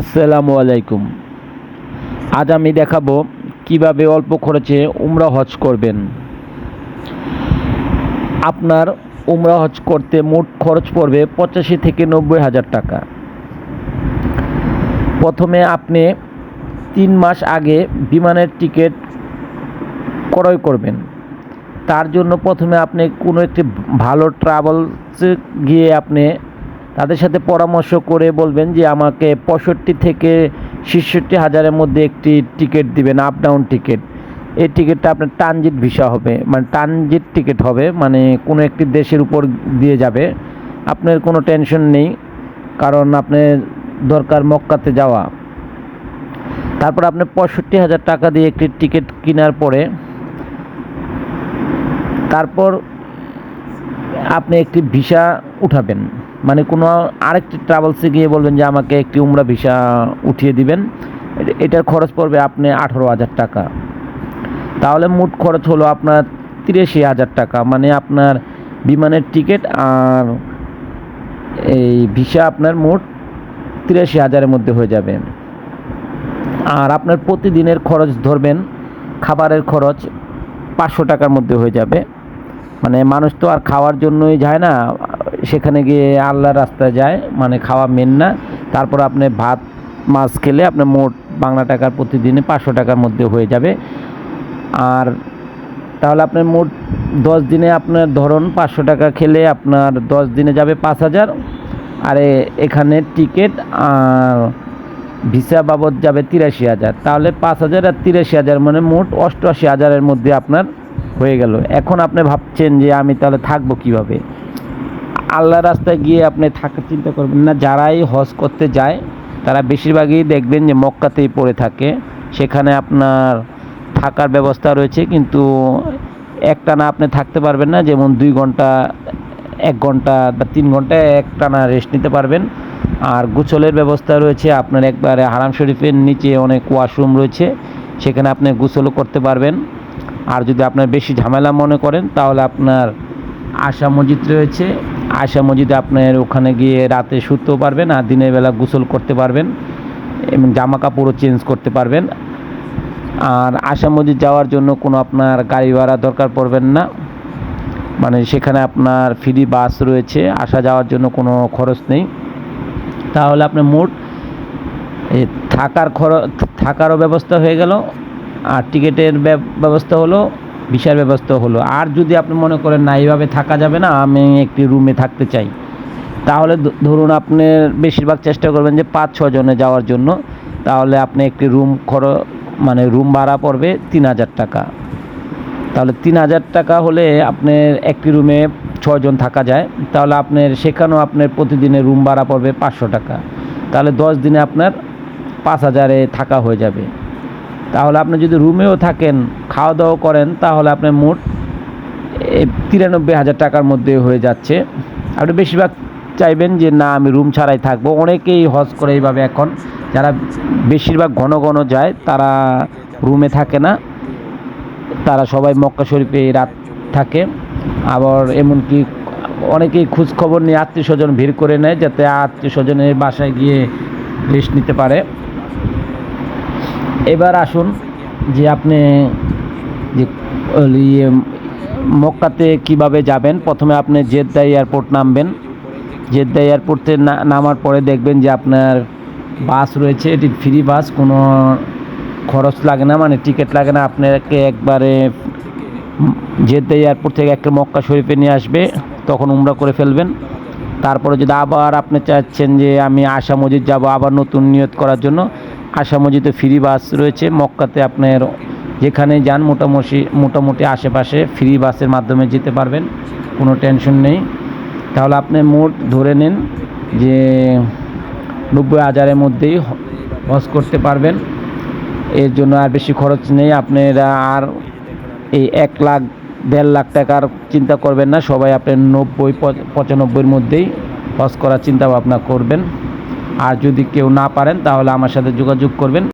আসসালামু আলাইকুম। আজ আমি দেখাবো কীভাবে অল্প খরচে উমরা হজ করবেন। আপনার উমরা হজ করতে মোট খরচ পড়বে পঁচাশি থেকে নব্বই হাজার টাকা। প্রথমে আপনি তিন মাস আগে বিমানের টিকিট ক্রয় করবেন। তার জন্য প্রথমে আপনি কোনো একটি ভালো ট্রাভেলসে গিয়ে আপনি তাদের সাথে পরামর্শ করে বলবেন যে আমাকে পঁয়ষট্টি থেকে ছেষট্টি হাজারের মধ্যে একটি টিকিট দিবেন আপ ডাউন টিকিট এই টিকিটটা আপনার ট্রানজিট ভিসা হবে। মানে ট্রানজিট টিকিট হবে মানে কোনো একটি দেশের উপর দিয়ে যাবে। আপনার কোনো টেনশন নেই, কারণ আপনি দরকার মক্কাতে যাওয়া। তারপর আপনি পঁয়ষট্টি হাজার টাকা দিয়ে একটি টিকিট কেনার পরে তারপর আপনি একটি ভিসা উঠাবেন। মানে কোনো আরেকটি ট্রাভেলসে গিয়ে বলবেন যে আমাকে একটি উমরা ভিসা উঠিয়ে দিবেন। এটার খরচ পড়বে আপনি আঠারো হাজার টাকা। তাহলে মোট খরচ হলো আপনার তিরাশি হাজার টাকা। মানে আপনার বিমানের টিকিট আর এই ভিসা আপনার মোট তিরাশি হাজারের মধ্যে হয়ে যাবে। আর আপনার প্রতিদিনের খরচ ধরবেন, খাবারের খরচ পাঁচশো টাকার মধ্যে হয়ে যাবে। মানে মানুষ তো আর খাওয়ার জন্যই যায় না। সেখানে গিয়ে আল্লাহ রাস্তায় যায় মানে খাওয়া মেন না। তারপর আপনি ভাত, মাছ খেলে আপনার মোট বাংলা টাকার প্রতিদিনে পাঁচশো টাকার মধ্যে হয়ে যাবে। আর তাহলে আপনার মোট দশ দিনে আপনার ধরুন পাঁচশো টাকা খেলে আপনার দশ দিনে যাবে পাঁচ হাজার। আর এখানে টিকিট আর ভিসা বাবদ যাবে তিরাশি হাজার। তাহলে পাঁচ হাজার আর তিরাশি হাজার মানে মোট অষ্টআশি হাজারের মধ্যে আপনার হয়ে গেল। এখন আপনি ভাবছেন যে আমি তাহলে থাকব কীভাবে? আল্লাহ রাস্তায় গিয়ে আপনি থাকার চিন্তা করবেন না। যারাই হজ করতে যায়, তারা বেশিরভাগই দেখবেন যে মক্কাতেই পড়ে থাকে। সেখানে আপনার থাকার ব্যবস্থা রয়েছে, কিন্তু একটানা আপনি থাকতে পারবেন না। যেমন দুই ঘণ্টা, এক ঘণ্টা বা তিন ঘণ্টা একটানা রেস্ট নিতে পারবেন। আর গোসলের ব্যবস্থা রয়েছে, আপনার একবারে হারাম শরীফের নিচে অনেক ওয়াশরুম রয়েছে, সেখানে আপনি গোসলও করতে পারবেন। আর যদি আপনার বেশি ঝামেলা মনে করেন, তাহলে আপনার আশা মসজিদ রয়েছে। আশা মসজিদে আপনার ওখানে গিয়ে রাতে শুতেও পারবেন আর দিনের বেলা গোসল করতে পারবেন এবং জামা কাপড়ও চেঞ্জ করতে পারবেন। আর আশা মসজিদ যাওয়ার জন্য কোনো আপনার গাড়ি ভাড়া দরকার পড়বেন না। মানে সেখানে আপনার ফ্রি বাস রয়েছে, আসা যাওয়ার জন্য কোনো খরচ নেই। তাহলে আপনার মোট থাকার খরচ, থাকারও ব্যবস্থা হয়ে গেল। আর টিকিটের ব্যবস্থা হলো ভিসার ব্যবস্থা হলো। আর যদি আপনি মনে করেন, না, এইভাবে থাকা যাবে না, আমি একটি রুমে থাকতে চাই। তাহলে ধরুন আপনি বেশিরভাগ চেষ্টা করবেন যে পাঁচ ছজনে যাওয়ার জন্য। তাহলে আপনি একটি রুম খর মানে রুম ভাড়া পড়বে তিন হাজার টাকা। তাহলে তিন হাজার টাকা হলে আপনার একটি রুমে ছজন থাকা যায়। তাহলে আপনার সেখানেও আপনার প্রতিদিনের রুম ভাড়া পড়বে পাঁচশো টাকা। তাহলে দশ দিনে আপনার পাঁচ হাজারে থাকা হয়ে যাবে। তাহলে আপনি যদি রুমেও থাকেন খাওয়া দাওয়া করেন, তাহলে আপনার মোট তিরানব্বই হাজার টাকার মধ্যে হয়ে যাচ্ছে। আপনি বেশিরভাগ চাইবেন যে, না, আমি রুম ছাড়াই থাকব। অনেকেই হজ করে এইভাবে এখন, যারা বেশিরভাগ ঘন ঘন যায়, তারা রুমে থাকে না। তারা সবাই মক্কা শরীফে রাত থাকে। আবার এমনকি অনেকেই খোঁজখবর নিয়ে আত্মীয় স্বজন ভিড় করে নেয়, যাতে আত্মীয় স্বজনের বাসায় গিয়ে রেস্ট নিতে পারে। এবার আসুন যে আপনি যে ইয়ে মক্কাতে কীভাবে যাবেন? প্রথমে আপনি জেদ্দা এয়ারপোর্ট নামবেন। জেদ্দা এয়ারপোর্টে নামার পরে দেখবেন যে আপনার বাস রয়েছে। এটি ফ্রি বাস, কোনো খরচ লাগে না মানে টিকিট লাগে না। আপনাকে একবারে জেদ্দা এয়ারপোর্ট থেকে একটা মক্কা শরীফে নিয়ে আসবে, তখন উমরা করে ফেলবেন। তারপরে যদি আবার আপনি চাচ্ছেন যে আমি আশা মসজিদ যাব, আবার নতুন নিয়ত করার জন্য আশা মসজিদে ফ্রি বাস রয়েছে। মক্কাতে আপনার যেখানে যান মোটামুটি মোটামুটি আশেপাশে ফ্রি বাসের মাধ্যমে যেতে পারবেন, কোনো টেনশন নেই। তাহলে আপনি মোট ধরে নিন যে নব্বই হাজারের মধ্যেই হজ করতে পারবেন। এর জন্য আর বেশি খরচ নেই। আপনারা আর এই এক লাখ, দেড় লাখ টাকার চিন্তা করবেন না। সবাই আপনার নব্বই পঁচ- পঁচানব্বইয়ের মধ্যেই হজ করার চিন্তা ভাবনা করবেন। আর যদি কেউ না পারেন তাহলে আমার সাথে যোগাযোগ করবেন।